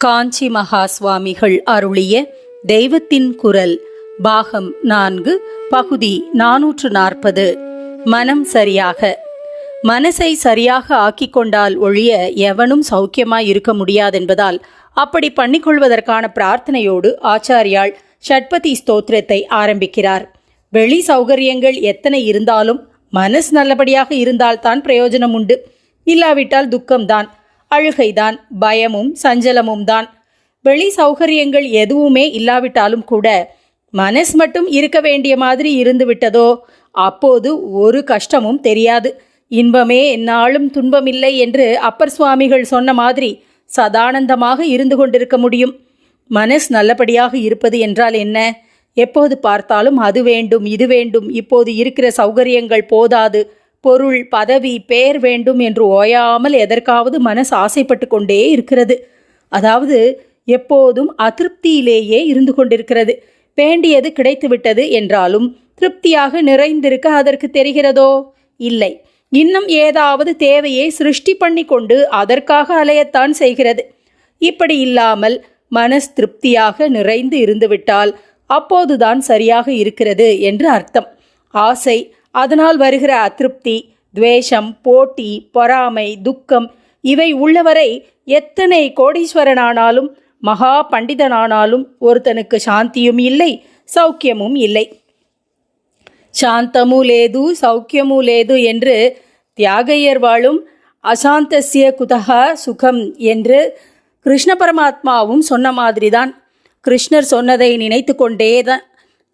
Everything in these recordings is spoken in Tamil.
காஞ்சி மகா சுவாமிகள் அருளிய தெய்வத்தின் குரல் பாகம் நான்கு பகுதி நாநூற்று நாற்பது. மனம் சரியாக. மனசை சரியாக ஆக்கிக் கொண்டால் ஒழிய எவனும் சௌக்கியமாய் இருக்க முடியாதென்பதால் அப்படி பண்ணிக்கொள்வதற்கான பிரார்த்தனையோடு ஆச்சாரியால் ஷட்பதி ஸ்தோத்திரத்தை ஆரம்பிக்கிறார். வெளி சௌகரியங்கள் எத்தனை இருந்தாலும் மனஸ் நல்லபடியாக இருந்தால்தான் பிரயோஜனம் உண்டு. இல்லாவிட்டால் துக்கம்தான். அழுகைதான் பயமும் சஞ்சலமும் தான் வெளி சௌகரியங்கள் எதுவுமே இல்லாவிட்டாலும் கூட மனஸ் மட்டும் இருக்க வேண்டிய மாதிரி இருந்து விட்டதோ அப்போது ஒரு கஷ்டமும் தெரியாது. இன்பமே என்னாலும் துன்பமில்லை என்று அப்பர் சுவாமிகள் சொன்ன மாதிரி சதானந்தமாக இருந்து கொண்டிருக்க முடியும். மனஸ் நல்லபடியாக இருப்பது என்றால் என்ன? எப்போது பார்த்தாலும் அது வேண்டும் இது வேண்டும். இப்போது இருக்கிற சௌகரியங்கள் போதாது. பொருள் பதவி பேர் வேண்டும் என்று ஓயாமல் எதற்காவது மனசு ஆசைப்பட்டு கொண்டே இருக்கிறது. அதாவது எப்போதும் அதிருப்தியிலேயே இருந்து கொண்டிருக்கிறது. வேண்டியது கிடைத்துவிட்டது என்றாலும் திருப்தியாக நிறைந்திருக்க அதற்கு தெரிகிறதோ? இல்லை. இன்னும் ஏதாவது தேவையை சிருஷ்டி பண்ணி கொண்டு அதற்காக அலையத்தான் செய்கிறது. இப்படி இல்லாமல் மனஸ் திருப்தியாக நிறைந்து இருந்துவிட்டால் அப்போதுதான் சரியாக இருக்கிறது என்று அர்த்தம். ஆசை அதனால் வருகிற அதிருப்தி துவேஷம் போட்டி பொறாமை துக்கம் இவை உள்ளவரை எத்தனை கோடீஸ்வரனானாலும் மகா பண்டிதனானாலும் ஒருத்தனுக்கு சாந்தியும் இல்லை சௌக்கியமும் இல்லை. சாந்தமு லேது சௌக்கியமு லேது என்று தியாகையர் வாழும் அசாந்தசிய குதகா சுகம் என்று கிருஷ்ண பரமாத்மாவும் சொன்ன மாதிரி தான் கிருஷ்ணர் சொன்னதை நினைத்து கொண்டே தான்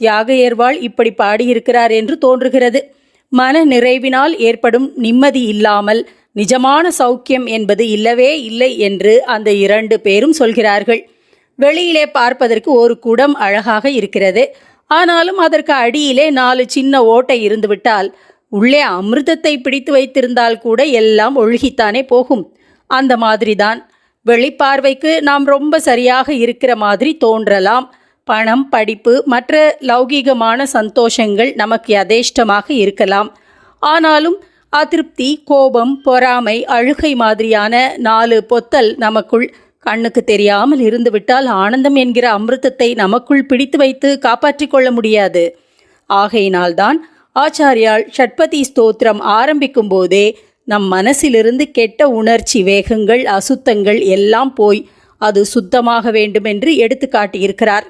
தியாகையர்வாள் இப்படி பாடியிருக்கிறார் என்று தோன்றுகிறது. மன நிறைவினால் ஏற்படும் நிம்மதி இல்லாமல் நிஜமான சௌக்கியம் என்பது இல்லவே இல்லை என்று அந்த இரண்டு பேரும் சொல்கிறார்கள். வெளியிலே பார்ப்பதற்கு ஒரு குடம் அழகாக இருக்கிறது. ஆனாலும் அதற்கு அடியிலே நாலு சின்ன ஓட்டை இருந்துவிட்டால் உள்ளே அமிர்தத்தை பிடித்து வைத்திருந்தால் கூட எல்லாம் ஒழுகித்தானே போகும். அந்த மாதிரிதான். வெளிப்பார்வைக்கு நாம் ரொம்ப சரியாக இருக்கிற மாதிரி தோன்றலாம். பணம் படிப்பு மற்ற லௌகீகமான சந்தோஷங்கள் நமக்கு யதேஷ்டமாக இருக்கலாம். ஆனாலும் அதிருப்தி கோபம் பொறாமை அழுகை மாதிரியான நாலு பொத்தல் நமக்குள் கண்ணுக்கு தெரியாமல் இருந்துவிட்டால் ஆனந்தம் என்கிற அமிர்தத்தை நமக்குள் பிடித்து வைத்து காப்பாற்றிக் கொள்ள முடியாது. ஆகையினால்தான் ஆச்சாரியால் ஷட்பதி ஸ்தோத்திரம் ஆரம்பிக்கும் போதே நம் மனசிலிருந்து கெட்ட உணர்ச்சி வேகங்கள் அசுத்தங்கள் எல்லாம் போய் அது சுத்தமாக வேண்டுமென்று எடுத்து காட்டியிருக்கிறார்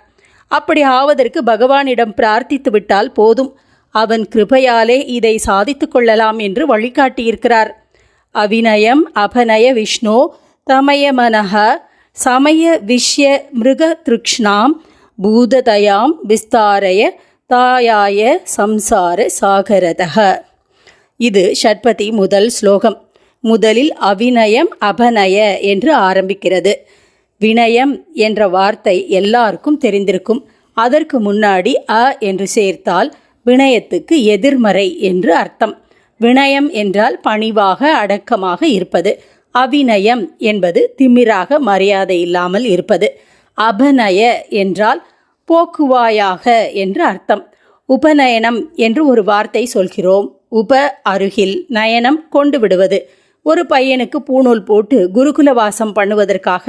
அப்படி ஆவதற்கு பகவானிடம் பிரார்த்தித்து விட்டால் போதும். அவன் கிருபையாலே இதை சாதித்து கொள்ளலாம் என்று வழிகாட்டியிருக்கிறார். அவிநயம் அபநய விஷ்ணு தமயமனக சமய விஷய மிருக திருக்ஷ்ணாம் பூததயாம் விஸ்தாரய தாயாய சம்சார சாகரதக. இது ஷட்பதி முதல் ஸ்லோகம். முதலில் அவிநயம் அபநய என்று ஆரம்பிக்கிறது. வினயம் என்ற வார்த்தை எல்லாருக்கும் தெரிந்திருக்கும். அதற்கு முன்னாடி அ என்று சேர்த்தால் வினயத்துக்கு எதிர்மறை என்று அர்த்தம். வினயம் என்றால் பணிவாக அடக்கமாக இருப்பது. அவிநயம் என்பது திமிராக மரியாதை இல்லாமல் இருப்பது. அபநய என்றால் போக்குவாயாக என்று அர்த்தம். உபநயனம் என்று ஒரு வார்த்தை சொல்கிறோம். உப அருகில் நயனம் கொண்டு விடுவது. ஒரு பையனுக்கு பூணூல் போட்டு குருகுல வாசம் பண்ணுவதற்காக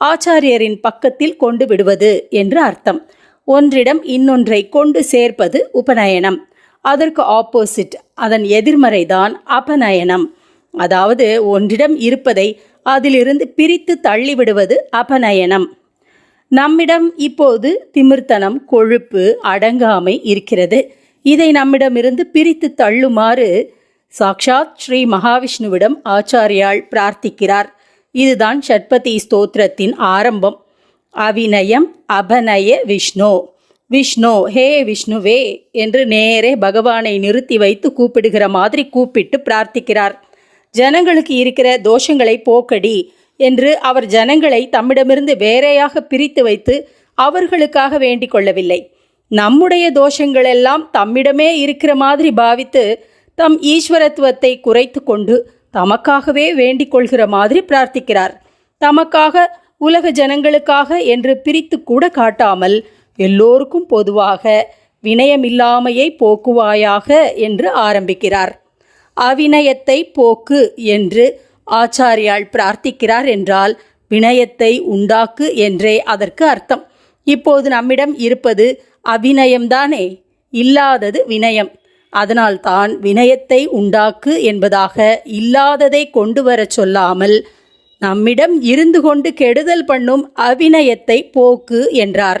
ஆச்சாரியரின் பக்கத்தில் கொண்டு விடுவது என்று அர்த்தம். ஒன்றிடம் இன்னொன்றை கொண்டு சேர்ப்பது உபநயனம். அதற்கு ஆப்போசிட் அதன் எதிர்மறைதான் அபநயனம். அதாவது ஒன்றிடம் இருப்பதை அதிலிருந்து பிரித்து தள்ளிவிடுவது அபநயனம். நம்மிடம் இப்போது திமிர்த்தனம் கொழுப்பு அடங்காமை இருக்கிறது. இதை நம்மிடமிருந்து பிரித்து தள்ளுமாறு சாக்ஷாத் ஸ்ரீ மகாவிஷ்ணுவிடம் ஆச்சாரியால் பிரார்த்திக்கிறார். இதுதான் ஷட்பதி ஸ்தோத்திரத்தின் ஆரம்பம். அவிநயம் அபநய விஷ்ணு. விஷ்ணு ஹே விஷ்ணுவே என்று நேரே பகவானை நிறுத்தி வைத்து கூப்பிடுகிற மாதிரி கூப்பிட்டு பிரார்த்திக்கிறார். ஜனங்களுக்கு இருக்கிற தோஷங்களை போக்கடி என்று அவர் ஜனங்களை தம்மிடமிருந்து வேறையாக பிரித்து வைத்து அவர்களுக்காக வேண்டிக் கொள்ளவில்லை. நம்முடைய தோஷங்களெல்லாம் தம்மிடமே இருக்கிற மாதிரி பாவித்து தம் ஈஸ்வரத்துவத்தை குறைத்து கொண்டு தமக்காகவே வேண்டிக் கொள்கிற மாதிரி பிரார்த்திக்கிறார். தமக்காக உலக ஜனங்களுக்காக என்று பிரித்து கூட காட்டாமல் எல்லோருக்கும் பொதுவாக வினயமில்லாமையை போக்குவாயாக என்று ஆரம்பிக்கிறார். அவிநயத்தை போக்கு என்று ஆச்சாரியால் பிரார்த்திக்கிறார் என்றால் வினயத்தை உண்டாக்கு என்றே அதற்கு அர்த்தம். இப்போது நம்மிடம் இருப்பது அவிநயம்தானே இல்லாதது வினயம். அதனால்தான் வினயத்தை உண்டாக்கு என்பதாக இல்லாததை கொண்டு வரச் சொல்லாமல் நம்மிடம் இருந்து கொண்டு கெடுதல் பண்ணும் அவிநயத்தை போக்கு என்றார்.